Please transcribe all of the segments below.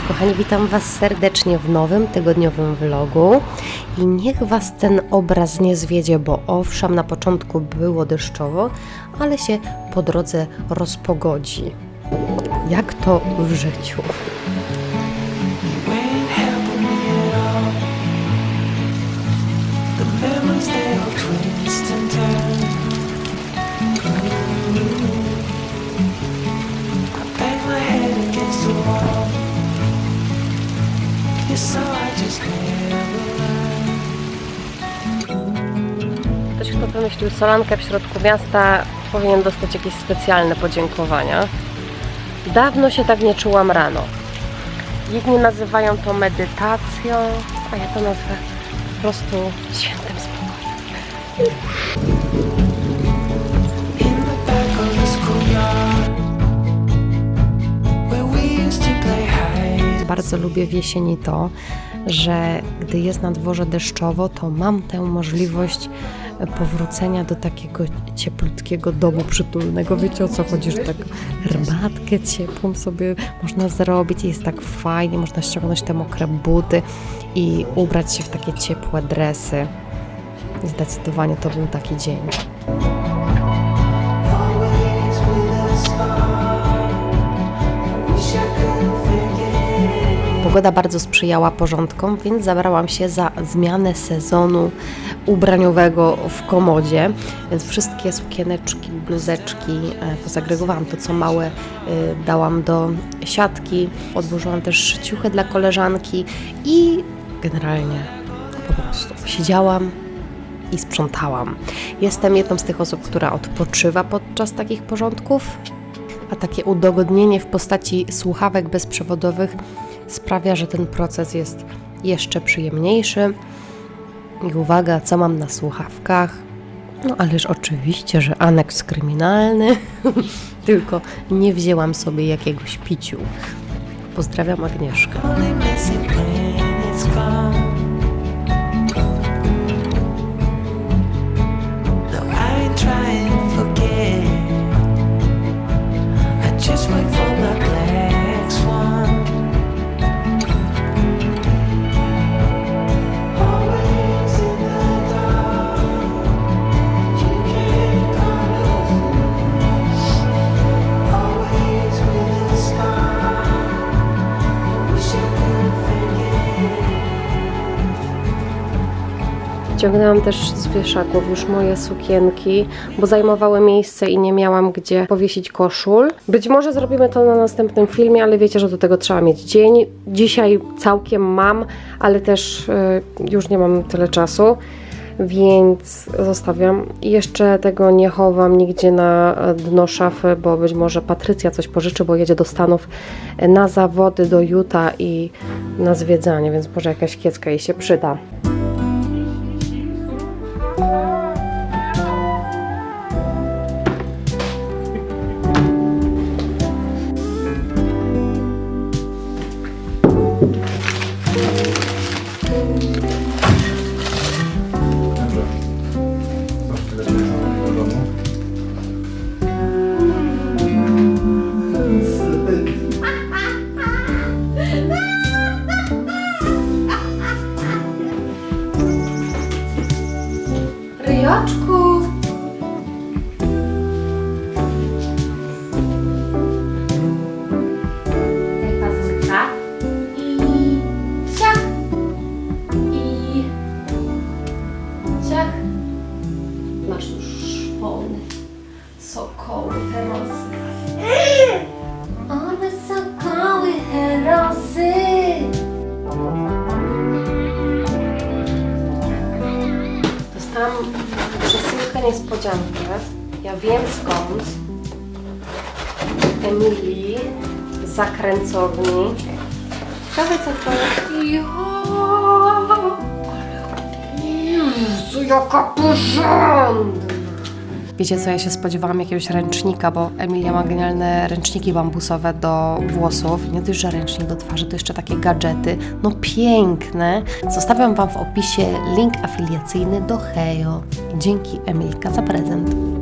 Cześć kochani, witam Was serdecznie w nowym tygodniowym vlogu i niech Was ten obraz nie zwiedzie, bo owszem, na początku było deszczowo, ale się po drodze rozpogodzi. Jak to w życiu? Ktoś, kto wymyślił solankę w środku miasta, powinien dostać jakieś specjalne podziękowania. Dawno się tak nie czułam rano. Jedni nazywają to medytacją, a ja to nazwę po prostu świętym spokojem. Bardzo lubię w jesieni to, że gdy jest na dworze deszczowo, to mam tę możliwość powrócenia do takiego cieplutkiego domu przytulnego. Wiecie o co chodzi, że tak herbatkę ciepłą sobie można zrobić i jest tak fajnie, można ściągnąć te mokre buty i ubrać się w takie ciepłe dresy. Zdecydowanie to był taki dzień. Pogoda bardzo sprzyjała porządkom, więc zabrałam się za zmianę sezonu ubraniowego w komodzie. Więc wszystkie sukieneczki, bluzeczki e, pozagregowałam. To co małe e, dałam do siatki. Odłożyłam też ciuchy dla koleżanki i generalnie po prostu siedziałam i sprzątałam. Jestem jedną z tych osób, która odpoczywa podczas takich porządków, a takie udogodnienie w postaci słuchawek bezprzewodowych sprawia, że ten proces jest jeszcze przyjemniejszy. I uwaga, co mam na słuchawkach? No ależ oczywiście, że aneks kryminalny, tylko nie wzięłam sobie jakiegoś piciu. Pozdrawiam Agnieszkę. Ciągnęłam też z wieszaków już moje sukienki, bo zajmowały miejsce i nie miałam gdzie powiesić koszul. Być może zrobimy to na następnym filmie, ale wiecie, że do tego trzeba mieć dzień. Dzisiaj całkiem mam, ale też y, już nie mam tyle czasu. Więc zostawiam. Jeszcze tego nie chowam nigdzie na dno szafy, bo być może Patrycja coś pożyczy, bo jedzie do Stanów na zawody do Utah i na zwiedzanie, więc może jakaś kiecka jej się przyda. Dobrze. Masz już szpony. Sokoły, herosy. One sokoły, herosy. Dostałam przesyłkę niespodziankę. Ja wiem skąd. Emilii zakręcowni. Ciekawe co to jest. Jezu, jaka porządna! Wiecie co, ja się spodziewałam jakiegoś ręcznika, bo Emilia ma genialne ręczniki bambusowe do włosów. Nie tylko, że ręcznik do twarzy, to jeszcze takie gadżety. No piękne. Zostawiam Wam w opisie link afiliacyjny do Hejo. Dzięki Emilka za prezent.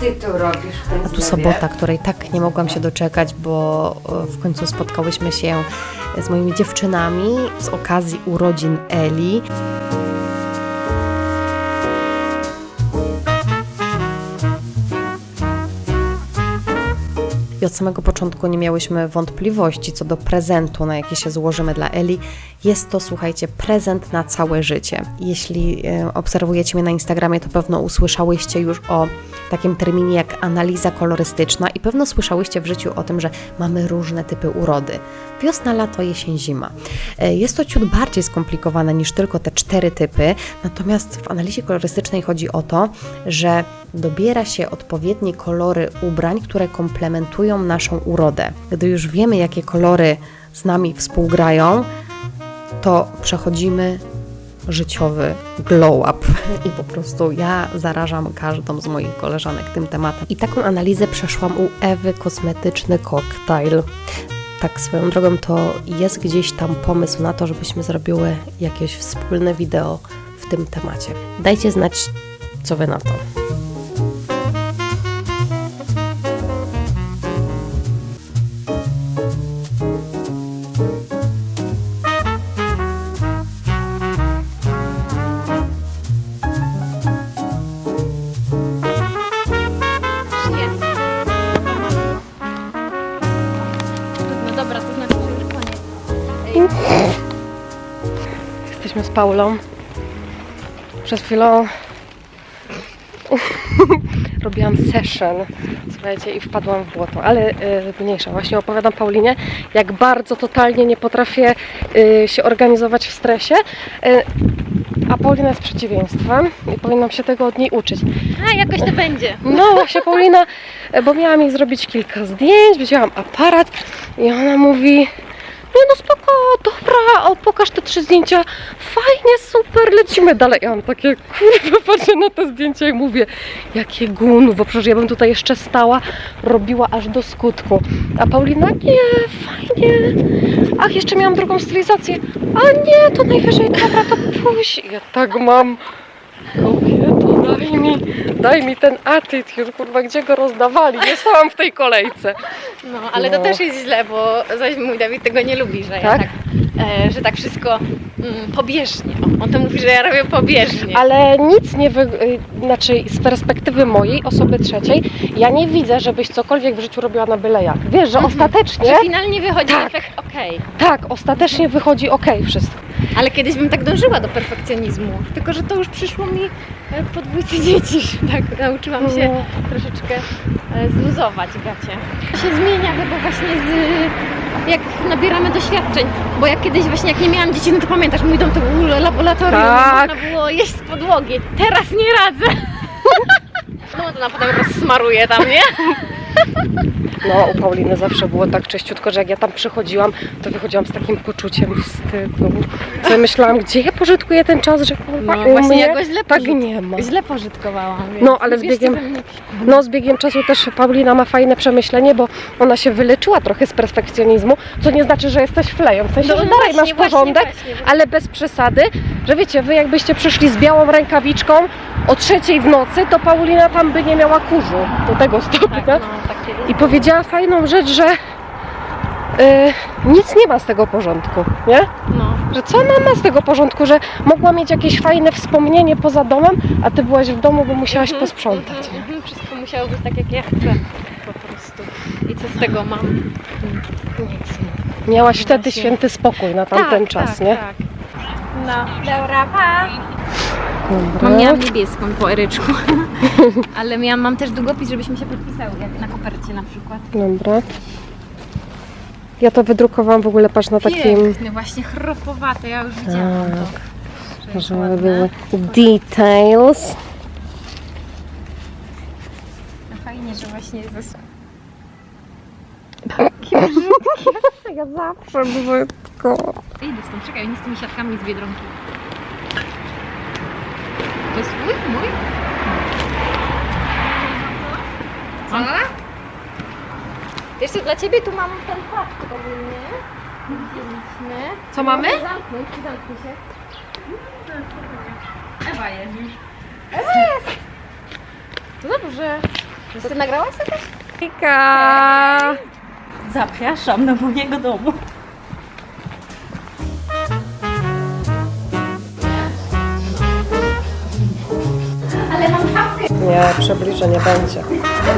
Ty tu robisz w tym A tu sobota, której tak nie mogłam się doczekać, bo e, w końcu spotkałyśmy się z moimi dziewczynami z okazji urodzin Eli. I od samego początku nie miałyśmy wątpliwości co do prezentu, na jaki się złożymy dla Eli. Jest to, słuchajcie, prezent na całe życie. Jeśli e, obserwujecie mnie na Instagramie, to pewno usłyszałyście już o takim terminie jak analiza kolorystyczna i pewno słyszałyście w życiu o tym, że mamy różne typy urody. Wiosna, lato, jesień, zima. E, Jest to ciut bardziej skomplikowane niż tylko te cztery typy, natomiast w analizie kolorystycznej chodzi o to, że dobiera się odpowiednie kolory ubrań, które komplementują naszą urodę. Gdy już wiemy, jakie kolory z nami współgrają, to przechodzimy życiowy glow up i po prostu ja zarażam każdą z moich koleżanek tym tematem. I taką analizę przeszłam u Ewy Kosmetyczny Cocktail. Tak swoją drogą to jest gdzieś tam pomysł na to, żebyśmy zrobiły jakieś wspólne wideo w tym temacie. Dajcie znać, co wy na to. Paulą. Przed chwilą robiłam session, słuchajcie, i wpadłam w błoto, ale y, mniejsza. Właśnie opowiadam Paulinie, jak bardzo totalnie nie potrafię y, się organizować w stresie, y, a Paulina jest przeciwieństwem i powinnam się tego od niej uczyć. A, jakoś to będzie. No właśnie Paulina, bo miałam jej zrobić kilka zdjęć, wzięłam aparat i ona mówi nie no spoko, dobra, o, pokaż te trzy zdjęcia, fajnie, super, lecimy dalej. Ja mam takie, kurwa, patrzę na te zdjęcia i mówię, jakie gunu, bo przecież ja bym tutaj jeszcze stała, robiła aż do skutku. A Paulina, nie, fajnie, ach, jeszcze miałam drugą stylizację, a nie, to najwyżej, dobra, to pójść. Ja tak mam, Kobieto, daj mi, daj mi ten attitude, kurwa, gdzie go rozdawali? Nie stałam w tej kolejce. No, ale No. to też jest źle, bo zaś mój Dawid tego nie lubi, że ja Tak? tak, że tak wszystko mm, pobieżnie. On to mówi, że ja robię pobieżnie. Ale nic nie wy... y, znaczy z perspektywy mojej, osoby trzeciej, ja nie widzę, żebyś cokolwiek w życiu robiła na byle jak. Wiesz, że ostatecznie, Że finalnie wychodzi Tak. efekt okej. tak, ostatecznie wychodzi ok wszystko. Ale kiedyś bym tak dążyła do perfekcjonizmu. Tylko, że to już przyszło mi e, po dwójce dzieci. Tak, nauczyłam się No. troszeczkę e, zluzować gacie. To się zmienia chyba właśnie z jak nabieramy doświadczeń. Bo jak kiedyś właśnie jak nie miałam dzieci, no to pamiętasz, mój dom to był laboratorium, Tak. można było jeść z podłogi. Teraz nie radzę. No to na potem rozsmaruję tam, nie? No, u Pauliny zawsze było tak czyściutko, że jak ja tam przychodziłam, to wychodziłam z takim poczuciem wstydu. Co myślałam, gdzie ja pożytkuję ten czas, że kurwa No właśnie, mnie ja źle tak nie ma. Źle pożytkowałam. No, ale z biegiem-. No, z biegiem czasu też Paulina ma fajne przemyślenie, bo ona się wyleczyła trochę z perfekcjonizmu, co nie znaczy, że jesteś fleją. W sensie, No że dalej właśnie, masz porządek, właśnie, właśnie. ale bez przesady, że wiecie, wy jakbyście przyszli z białą rękawiczką o trzeciej w nocy, to Paulina tam by nie miała kurzu do tego stopnia. Tak, no, takie I powiedziała fajną rzecz, że y, nic nie ma z tego porządku, nie? no. Że co ona ma z tego porządku, że mogła mieć jakieś fajne wspomnienie poza domem, a ty byłaś w domu, bo musiałaś posprzątać. Mhm, mhm. Wszystko musiało być tak, jak ja chcę. Po prostu. I co z tego mam? Nic. Miałaś wtedy święty spokój na tamten czas, tak, nie? Tak. No, dobra, pa. Dobra. Mam, miałam niebieską po eryczku. Ale miałam, mam też długopis, żebyśmy się podpisały, jak na kopercie na przykład. Dobra. Ja to wydrukowałam w ogóle, patrz na takim, Piękny, właśnie chropowate, ja już widziałam to. Że jest były details. No Fajnie, że właśnie zas... Ja zawsze brzydko. Idę stąd, czekaj, nie z tymi siatkami z Biedronki. To jest twój? Mój? Co? Wiesz co, dla Ciebie tu mam ten pakt ogólnie. Widzieliśmy. Co mamy? Zamknąć, zamknij się. Ewa jest już. Ewa jest! To dobrze. Ty nagrałaś to też? Kika! Zapraszam do mojego domu. Nie, przybliżę nie będzie.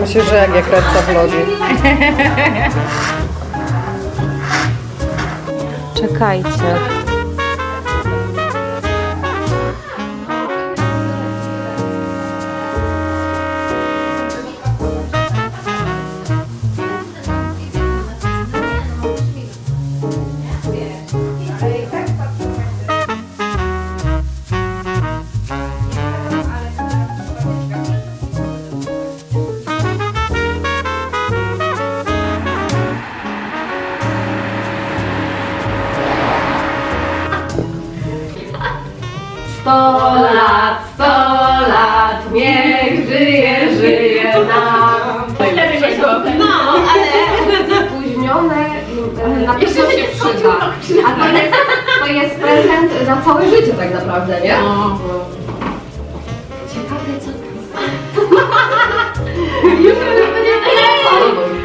Myślę, że jak ja kręcę vlogi. Czekajcie. Na pewno się przyda. A to jest, to jest prezent na całe życie tak naprawdę, nie? Ciekawe co Już to będzie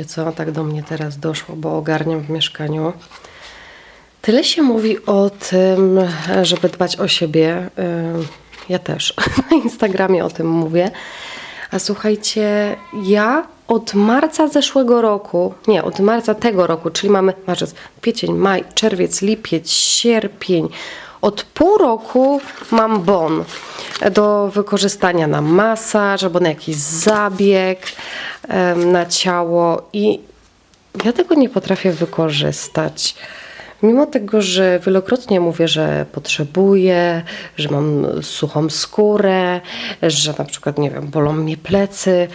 Wiecie co, tak do mnie teraz doszło, bo ogarniam w mieszkaniu. Tyle się mówi o tym, żeby dbać o siebie. Ym, Ja też na Instagramie o tym mówię. A słuchajcie, ja od marca zeszłego roku, nie, od marca tego roku, czyli mamy marzec, kwiecień, maj, czerwiec, lipiec, sierpień. Od pół roku mam bon do wykorzystania na masaż albo na jakiś zabieg na ciało i ja tego nie potrafię wykorzystać. Mimo tego, że wielokrotnie mówię, że potrzebuję, że mam suchą skórę, że na przykład, nie wiem, bolą mnie plecy.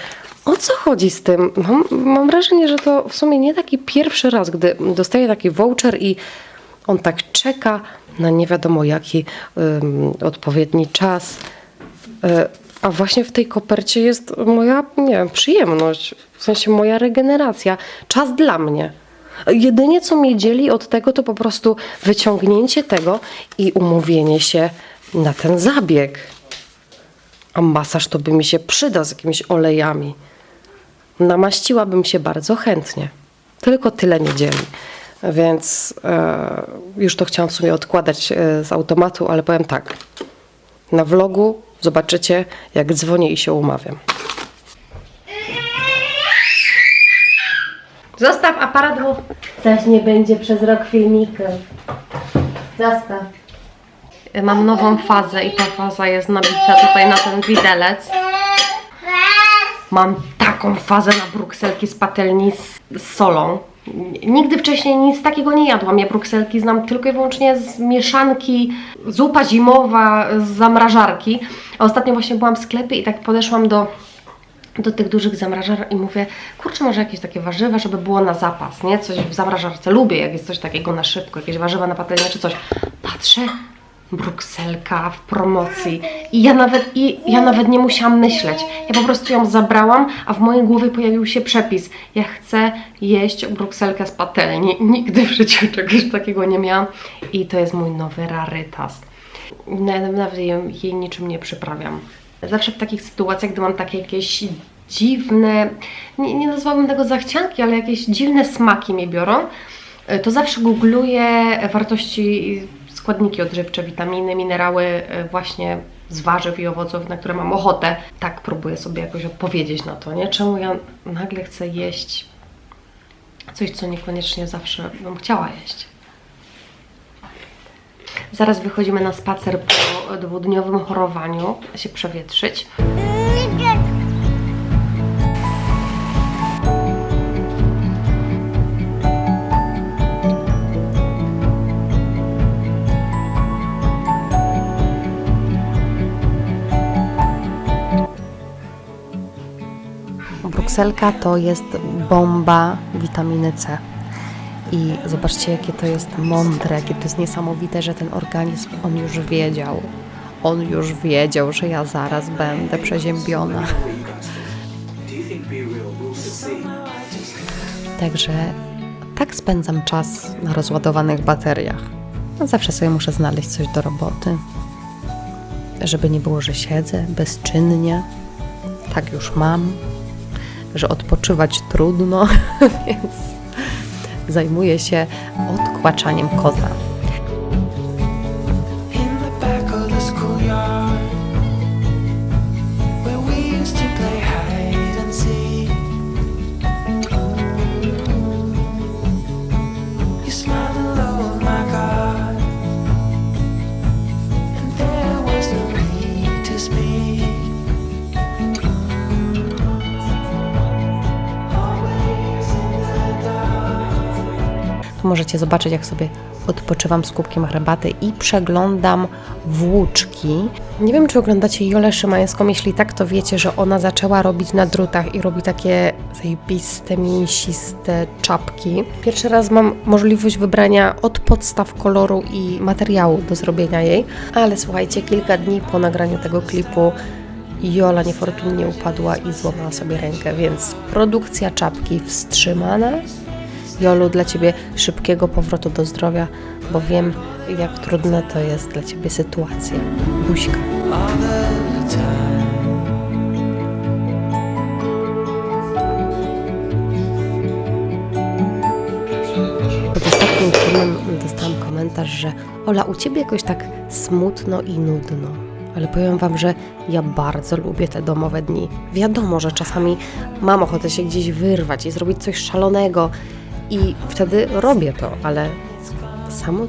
O co chodzi z tym? Mam, mam wrażenie, że to w sumie nie taki pierwszy raz, gdy dostaję taki voucher i on tak czeka na nie wiadomo jaki odpowiedni czas. E, A właśnie w tej kopercie jest moja, nie wiem, przyjemność, w sensie moja regeneracja, czas dla mnie. Jedynie co mnie dzieli od tego, to po prostu wyciągnięcie tego i umówienie się na ten zabieg. A masaż to by mi się przydał z jakimiś olejami. Namaściłabym się bardzo chętnie. Tylko tyle nie dzieli. Więc e, już to chciałam w sumie odkładać e, z automatu, ale powiem tak. Na vlogu zobaczycie, jak dzwonię i się umawiam. Zostaw aparat, bo zaś nie będzie przez rok filmikiem. Zostaw. Mam nową fazę i ta faza jest nabita tutaj na ten widelec. Mam taką fazę na brukselki z patelni z solą. Nigdy wcześniej nic takiego nie jadłam. Ja brukselki znam tylko i wyłącznie z mieszanki zupa zimowa z zamrażarki. Ostatnio właśnie byłam w sklepie i tak podeszłam do do tych dużych zamrażar i mówię, kurczę, może jakieś takie warzywa, żeby było na zapas, nie? Coś w zamrażarce lubię, jak jest coś takiego na szybko, jakieś warzywa na patelnię czy coś. Patrzę, brukselka w promocji i ja nawet, i ja nawet nie musiałam myśleć. Ja po prostu ją zabrałam, a w mojej głowie pojawił się przepis. Ja chcę jeść brukselkę z patelni. Nigdy w życiu czegoś takiego nie miałam i to jest mój nowy rarytas. Na- Nawet jej, jej niczym nie przyprawiam. Zawsze w takich sytuacjach, gdy mam takie jakieś dziwne, nie, nie nazwałabym tego zachcianki, ale jakieś dziwne smaki mnie biorą, to zawsze googluję wartości składniki odżywcze, witaminy, minerały e, właśnie z warzyw i owoców, na które mam ochotę. Tak próbuję sobie jakoś odpowiedzieć na to, nie? Czemu ja nagle chcę jeść coś, co niekoniecznie zawsze bym chciała jeść. Zaraz wychodzimy na spacer po dwudniowym chorowaniu, się przewietrzyć. Brukselka to jest bomba witaminy C. I zobaczcie, jakie to jest mądre, jakie to jest niesamowite, że ten organizm, on już wiedział. On już wiedział, że ja zaraz będę przeziębiona. Także tak spędzam czas na rozładowanych bateriach. No, zawsze sobie muszę znaleźć coś do roboty. Żeby nie było, że siedzę bezczynnie. Tak już mam że odpoczywać trudno, więc zajmuję się odkłaczaniem kota. Możecie zobaczyć, jak sobie odpoczywam z kubkiem herbaty i przeglądam włóczki. Nie wiem, czy oglądacie Jolę Szymańską. Jeśli tak, to wiecie, że ona zaczęła robić na drutach i robi takie zajebiste, mięsiste czapki. Pierwszy raz mam możliwość wybrania od podstaw koloru i materiału do zrobienia jej, ale słuchajcie, kilka dni po nagraniu tego klipu Jola niefortunnie upadła i złamała sobie rękę, więc produkcja czapki wstrzymana. Jolu, dla Ciebie szybkiego powrotu do zdrowia, bo wiem, jak trudna to jest dla Ciebie sytuacja. Buźka. Pod ostatnim filmem dostałam komentarz, że Ola, u Ciebie jakoś tak smutno i nudno. Ale powiem Wam, że ja bardzo lubię te domowe dni. Wiadomo, że czasami mam ochotę się gdzieś wyrwać i zrobić coś szalonego i wtedy robię to, ale samo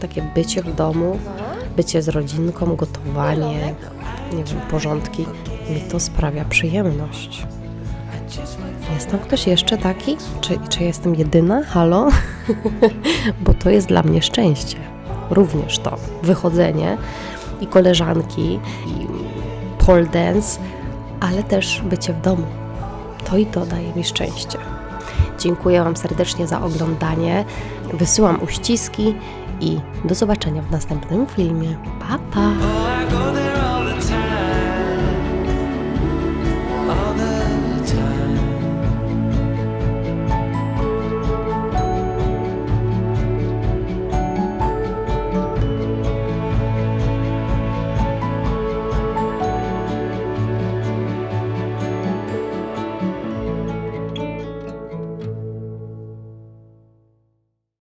takie bycie w domu, bycie z rodzinką, gotowanie, nie wiem, porządki, mi to sprawia przyjemność. Jest tam ktoś jeszcze taki? Czy, czy jestem jedyna? Halo? Bo to jest dla mnie szczęście. Również to. Wychodzenie i koleżanki, i pole dance, ale też bycie w domu. To i to daje mi szczęście. Dziękuję Wam serdecznie za oglądanie. Wysyłam uściski i do zobaczenia w następnym filmie. Pa, pa!